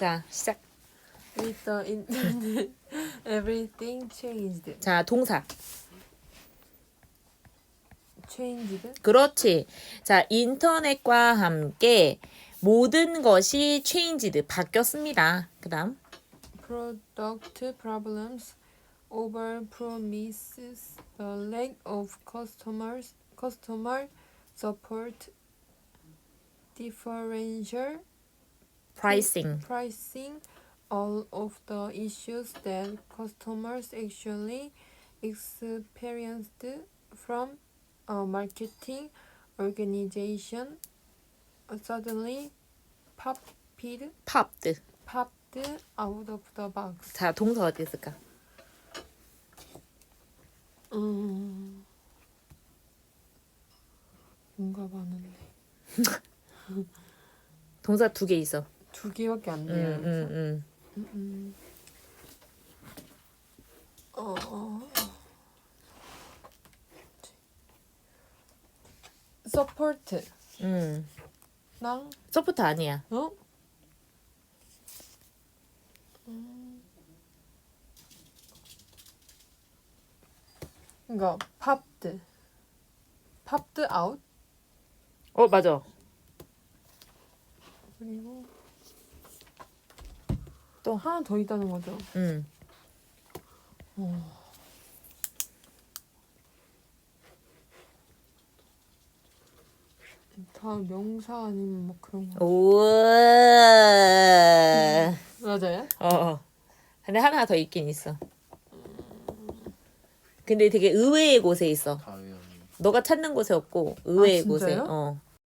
자, 시작. With the internet, everything changed. 자, 동사. Changed. 그렇지. 자, 인터넷과 함께 모든 것이 changed, 바뀌었습니다. 그 다음. Product problems, over promises, the lack of customers, customer support, differential pricing. pricing, all of the issues that customers actually experienced from a marketing organization suddenly popped popped. popped out of the box. 자, 동사 어디 있을까? 음. 뭔가 많은데 동사 두 개 있어. 두 개밖에 안 음, 돼요. 음, 음. 음. 어, 어. 서포트 음. 랑 서포트 아니야. 어? 음. 이거 팝드 팝드 아웃 어, 맞아. 그리고 또. 하나 더 있다는 거죠. 음. 다 명사 아니면 뭐 그런 거. 우와. 맞아요? 어, 어. 근데 하나 더 있긴 있어. 근데 되게 의외의 곳에 있어. 너가 찾는 곳에 없고 의외의 아, 곳에. 진짜요? 어.